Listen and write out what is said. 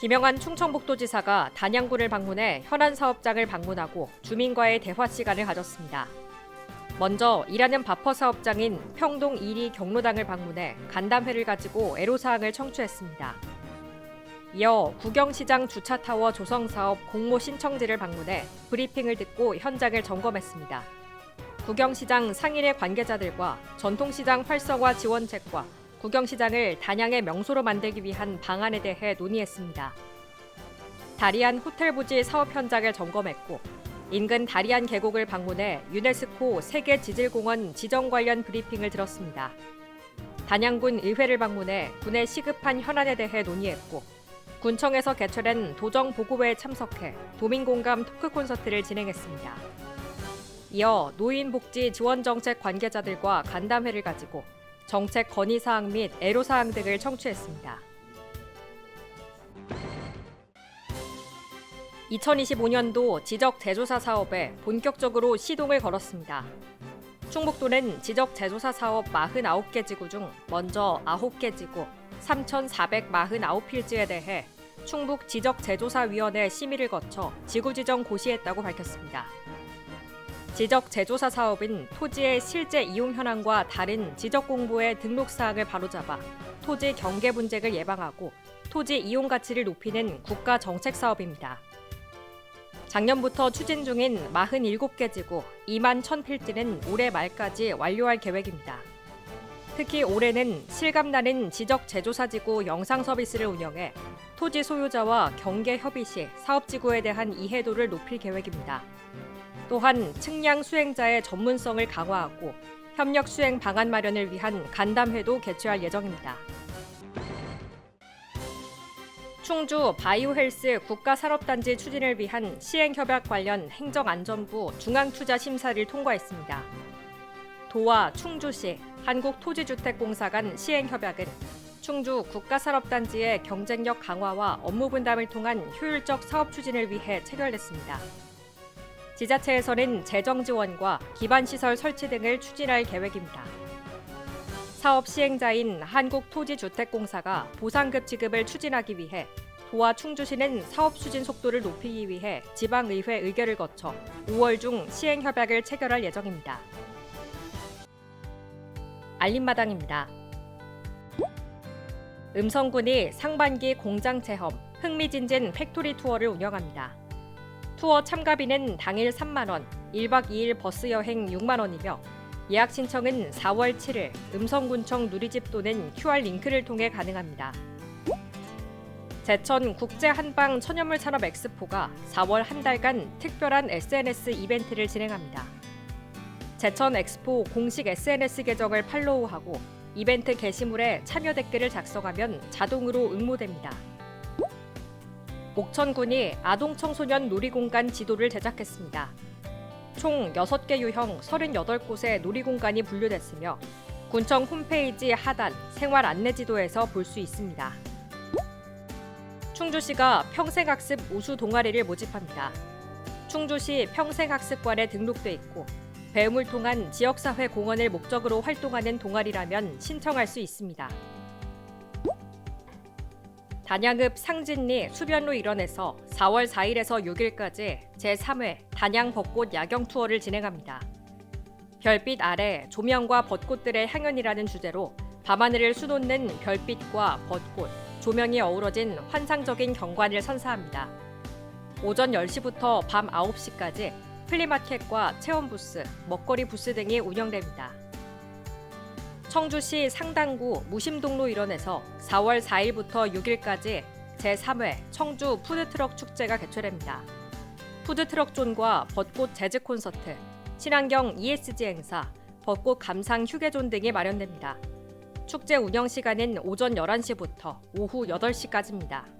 김영환 충청북도지사가 단양군을 방문해 현안 사업장을 방문하고 주민과의 대화 시간을 가졌습니다. 먼저 일하는 바퍼 사업장인 평동 1리 경로당을 방문해 간담회를 가지고 애로사항을 청취했습니다. 이어 구경시장 주차타워 조성 사업 공모 신청지를 방문해 브리핑을 듣고 현장을 점검했습니다. 구경시장 상인의 관계자들과 전통시장 활성화 지원책과 구경시장을 단양의 명소로 만들기 위한 방안에 대해 논의했습니다. 다리안 호텔 부지 사업 현장을 점검했고 인근 다리안 계곡을 방문해 유네스코 세계 지질공원 지정 관련 브리핑을 들었습니다. 단양군 의회를 방문해 군의 시급한 현안에 대해 논의했고 군청에서 개최된 도정 보고회에 참석해 도민 공감 토크 콘서트를 진행했습니다. 이어 노인복지 지원 정책 관계자들과 간담회를 가지고 정책 건의 사항 및 애로 사항 등을 청취했습니다. 2025년도 지적 제조사 사업에 본격적으로 시동을 걸었습니다. 충북도는 지적 제조사 사업 49개 지구 중 먼저 9개 지구 3,449필지에 대해 충북 지적 제조사 위원회 심의를 거쳐 지구 지정 고시했다고 밝혔습니다. 지적 제조사 사업은 토지의 실제 이용 현황과 다른 지적 공부의 등록 사항을 바로잡아 토지 경계 분쟁을 예방하고 토지 이용 가치를 높이는 국가 정책 사업입니다. 작년부터 추진 중인 47개 지구 2만 1000필지는 올해 말까지 완료할 계획입니다. 특히 올해는 실감나는 지적 제조사 지구 영상 서비스를 운영해 토지 소유자와 경계 협의 시 사업 지구에 대한 이해도를 높일 계획입니다. 또한 측량 수행자의 전문성을 강화하고 협력 수행 방안 마련을 위한 간담회도 개최할 예정입니다. 충주 바이오헬스 국가산업단지 추진을 위한 시행협약 관련 행정안전부 중앙투자심사를 통과했습니다. 도와 충주시 한국토지주택공사 간 시행협약은 충주 국가산업단지의 경쟁력 강화와 업무 분담을 통한 효율적 사업 추진을 위해 체결됐습니다. 지자체에서는 재정 지원과 기반 시설 설치 등을 추진할 계획입니다. 사업 시행자인 한국토지주택공사가 보상급 지급을 추진하기 위해 도와 충주시는 사업 추진 속도를 높이기 위해 지방의회 의결을 거쳐 5월 중 시행 협약을 체결할 예정입니다. 알림마당입니다. 음성군이 상반기 공장 체험 흥미진진 팩토리 투어를 운영합니다. 투어 참가비는 당일 3만 원, 1박 2일 버스 여행 6만 원이며 예약 신청은 4월 7일 음성군청 누리집 또는 QR 링크를 통해 가능합니다. 제천 국제 한방 천연물 산업 엑스포가 4월 한 달간 특별한 SNS 이벤트를 진행합니다. 제천 엑스포 공식 SNS 계정을 팔로우하고 이벤트 게시물에 참여 댓글을 작성하면 자동으로 응모됩니다. 목천군이 아동 청소년 놀이공간 지도를 제작했습니다. 총 6개 유형 38곳의 놀이공간이 분류됐으며 군청 홈페이지 하단 생활 안내 지도에서 볼 수 있습니다. 충주시가 평생학습 우수 동아리를 모집합니다. 충주시 평생학습관에 등록돼 있고 배움을 통한 지역사회 공헌을 목적으로 활동하는 동아리라면 신청할 수 있습니다. 단양읍 상진리 수변로 일원에서 4월 4일에서 6일까지 제3회 단양 벚꽃 야경 투어를 진행합니다. 별빛 아래 조명과 벚꽃들의 향연이라는 주제로 밤하늘을 수놓는 별빛과 벚꽃, 조명이 어우러진 환상적인 경관을 선사합니다. 오전 10시부터 밤 9시까지 플리마켓과 체험 부스, 먹거리 부스 등이 운영됩니다. 청주시 상당구 무심동로 일원에서 4월 4일부터 6일까지 제3회 청주 푸드트럭 축제가 개최됩니다. 푸드트럭 존과 벚꽃 재즈 콘서트, 친환경 ESG 행사, 벚꽃 감상 휴게존 등이 마련됩니다. 축제 운영 시간은 오전 11시부터 오후 8시까지입니다.